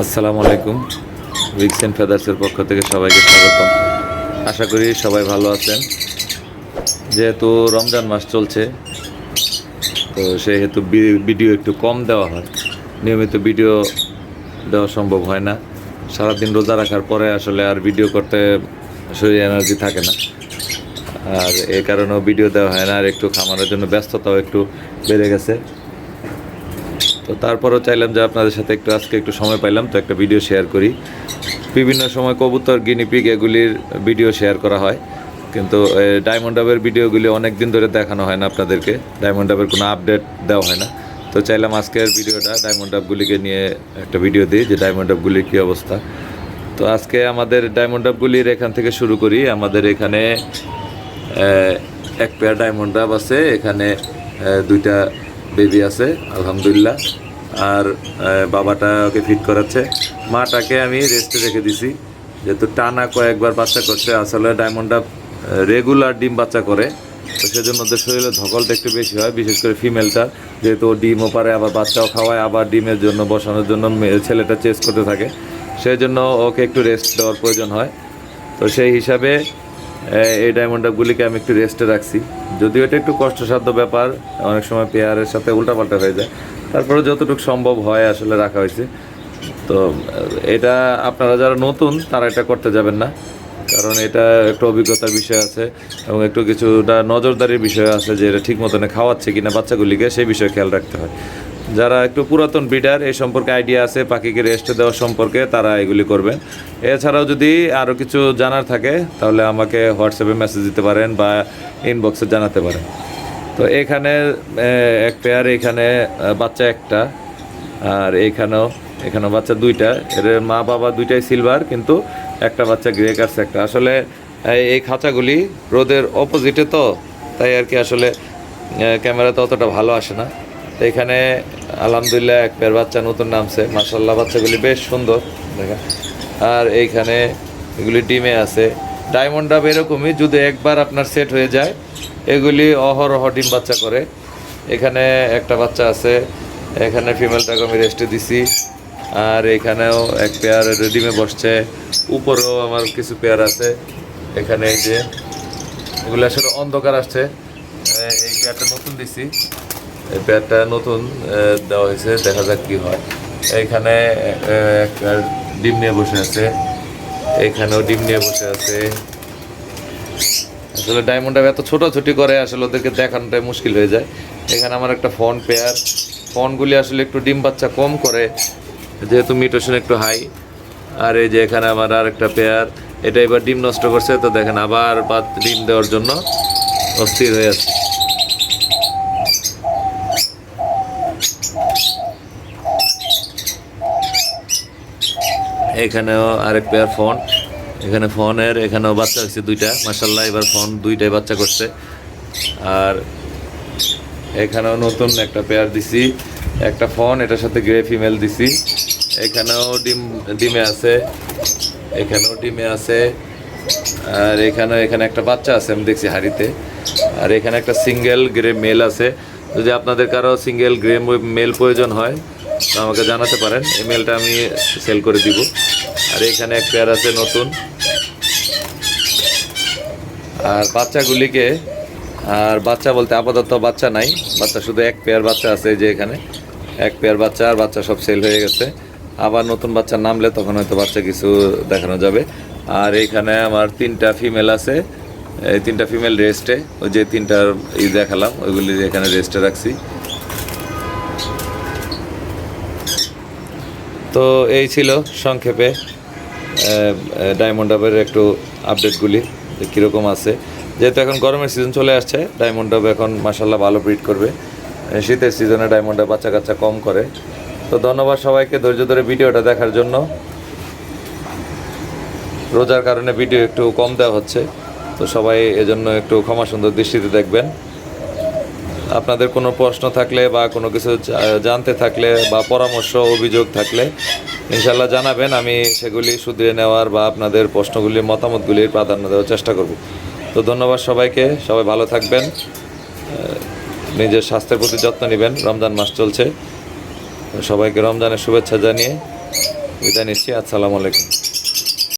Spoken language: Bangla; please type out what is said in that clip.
আসসালামু আলাইকুম। উইক্স অ্যান্ড ফেদার্সের পক্ষ থেকে সবাইকে স্বাগতম। আশা করি সবাই ভালো আছেন। যেহেতু রমজান মাস চলছে, তো সেহেতু ভিডিও একটু কম দেওয়া হয়। নিয়মিত ভিডিও দেওয়া সম্ভব হয় না। সারাদিন রোজা রাখার পরে আসলে আর ভিডিও করতে শরীরে এনার্জি থাকে না। আর এ কারণেও ভিডিও দেওয়া হয় না, আর একটু খামারের জন্য ব্যস্ততাও একটু বেড়ে গেছে। তো তারপরেও চাইলাম যে আপনাদের সাথে একটু আজকে একটু সময় পাইলাম, তো একটা ভিডিও শেয়ার করি। বিভিন্ন সময় কবুতর গিনিপিগ এগুলির ভিডিও শেয়ার করা হয়। কিন্তু ডায়মন্ড ডাবের ভিডিওগুলি অনেক দিন ধরে দেখানো হয় না আপনাদেরকে। ডায়মন্ড ডাবের কোনো আপডেট দেওয়া হয় না। তো চাইলাম আজকের ভিডিওটা ডায়মন্ড ডাবগুলিকে নিয়ে একটা ভিডিও দিই যে ডায়মন্ড ডাবগুলির কী অবস্থা। তো আজকে আমাদের ডায়মন্ড ডাবগুলির এখান থেকে শুরু করি। আমাদের এখানে এক পেয়ার ডায়মন্ড ডাব আছে। এখানে দুইটা বেবি আছে, আলহামদুলিল্লাহ। আর বাবাটা ওকে ফিট করাচ্ছে। মাটাকে আমি রেস্টে রেখে দিছি। যেহেতু টানা কয়েকবার বাচ্চা করছে, আসলে ডায়মন্ডটা রেগুলার ডিম বাচ্চা করে। তো সেজন্য ওদের শরীরে ধকলটা একটু বেশি হয়, বিশেষ করে ফিমেলটা যেহেতু ও ডিমও পারে, আবার বাচ্চাও খাওয়ায়, আবার ডিমের জন্য বসানোর জন্য ছেলেটা চেস করতে থাকে। সেই জন্য ওকে একটু রেস্ট দেওয়ার প্রয়োজন হয়। তো সেই হিসাবে এই ডায়মন্ড ডাবগুলিকে আমি একটু রেস্টে রাখছি। যদিও এটা একটু কষ্টসাধ্য ব্যাপার, অনেক সময় পেয়ারের সাথে উল্টাপাল্টা হয়ে যায়। তারপরে যতটুকু সম্ভব হয় আসলে রাখা হয়েছে। তো, এটা আপনারা যারা নতুন, তারা এটা করতে যাবেন না। কারণ এটা একটু অভিজ্ঞতার বিষয় আছে এবং একটু কিছুটা নজরদারির বিষয় আছে যে এটা ঠিক মতনে খাওয়াচ্ছে কিনা বাচ্চাগুলিকে, সেই বিষয়ে খেয়াল রাখতে হয়। যারা একটু পুরাতন ব্রিডার এই সম্পর্কে আইডিয়া আছে, পাখিকে রেস্ট দেওয়া সম্পর্কে তারা এগুলি করবেন। এছাড়াও যদি আরও কিছু জানার থাকে, তাহলে আমাকে হোয়াটসঅ্যাপে মেসেজ দিতে পারেন বা ইনবক্সে জানাতে পারেন। তো এখানে এক পেয়ার এখানে বাচ্চা একটা, আর এইখানেও এখানেও বাচ্চা দুইটা। এর মা বাবা দুইটাই সিলভার কিন্তু একটা বাচ্চা গ্রে কাটছে একটা। আসলে এই- খাঁচাগুলি রোদের অপোজিটে তো, তাই আর কি আসলে ক্যামেরাতে অতটা ভালো আসে না। এখানে, আলহামদুলিল্লাহ, এক পেয়ার বাচ্চা নতুন নামছে। মাসাল্লাহ বাচ্চাগুলি বেশ সুন্দর, দেখেন। আর এইখানে এগুলি ডিমে আছে। ডায়মন্ড ডাব এরকমই, যদি একবার আপনার সেট হয়ে যায়, এগুলি অহরহ ডিম বাচ্চা করে। এখানে একটা বাচ্চা আছে, এখানে ফিমেলটাকে আমি রেস্টে দিছি। আর এখানেও এক পেয়ার ডিমে বসছে। উপরেও আমার কিছু পেয়ার আছে। এখানে এই যে, এগুলো আসলে অন্ধকার আসছে। এই পেয়ারটা নতুন দিছি। এই পেয়ারটা নতুন দেওয়া হয়েছে দেখা যাক কি হয়। এইখানে এ, একটা ডিম নিয়ে বসে আছে। এখানেও ডিম নিয়ে বসে আছে। আসলে ডায়মন্ড এত ছোটাছুটি করে আসলে ওদেরকে দেখানোটাই মুশকিল হয়ে যায়। এখানে আমার একটা ফোন পেয়ার। ফোনগুলি আসলে একটু ডিম বাচ্চা কম করে যেহেতু মিটোশন একটু হাই। আর এই যে এখানে আমার আর একটা পেয়ার এটা এবার ডিম নষ্ট করছে তো দেখেন আবার ডিম দেওয়ার জন্য অস্থির হয়ে আছে। এখানেও আরেক পেয়ার ফোন এখানে ফোনের এখানেও বাচ্চা হয়েছে দুইটা। মাসাল্লাহ এবার ফোন দুইটাই বাচ্চা করছে। আর এখানেও নতুন একটা পেয়ার দিছি। একটা ফোন এটার সাথে গ্রে ফিমেল দিছি। এখানেও ডিম, ডিমে আছে। এখানেও ডিমে আছে। আর এখানেও, এখানে একটা বাচ্চা আছে, আমি দেখছি হাড়িতে। আর এখানে একটা সিঙ্গেল গ্রে মেল আছে। যদি আপনাদের কারও সিঙ্গেল গ্রে মেল প্রয়োজন হয়, তো আমাকে জানাতে পারেন। এই মেলটা আমি সেল করে দিব। এখানে এক পেয়ার আছে নতুন। আর বাচ্চাগুলিকে, আর বাচ্চা বলতে আপাতত বাচ্চা নাই, বাচ্চা শুধু এক পেয়ার বাচ্চা আছে যে এখানে। এক পেয়ার বাচ্চা, আর বাচ্চা সব সেল হয়ে গেছে। আবার নতুন বাচ্চা নামলে তখন হয়তো বাচ্চা কিছু দেখানো যাবে। আর এখানে আমার তিনটা ফিমেল আছে। এই তিনটা ফিমেল রেস্টে ওই যে তিনটার ই দেখালাম, ওইগুলি এখানে রেস্টে রাখছি। তো এই ছিল সংক্ষেপে। ডায়মন্ড ডাবের একটু আপডেটগুলি যে কীরকম আছে। যেহেতু এখন গরমের সিজন চলে আসছে ডায়মন্ড ডাব এখন মাসাল্লাহ ভালো ব্রিড করবে। শীতের সিজনে ডায়মন্ড ডাব বাচ্চা কাচ্চা কম করে। তো ধন্যবাদ সবাইকে ধৈর্য ধরে ভিডিওটা দেখার জন্য। রোজার কারণে ভিডিও একটু কম দেওয়া হচ্ছে। তো সবাই এজন্য একটু ক্ষমা সুন্দর দৃষ্টিতে দেখবেন। আপনাদের কোনো প্রশ্ন থাকলে বা কোনো কিছু জানতে থাকলে বা পরামর্শ, অভিযোগ থাকলে ইনশাল্লাহ জানাবেন। আমি সেগুলি শুধরে নেওয়ার বা আপনাদের প্রশ্নগুলি, মতামতগুলির প্রাধান্য দেওয়ার চেষ্টা করব। তো ধন্যবাদ সবাইকে। সবাই ভালো থাকবেন। নিজের স্বাস্থ্যের প্রতি যত্ন নেবেন। রমজান মাস চলছে। সবাইকে রমজানের শুভেচ্ছা জানিয়ে বিদায় নিচ্ছি। আসসালামু আলাইকুম।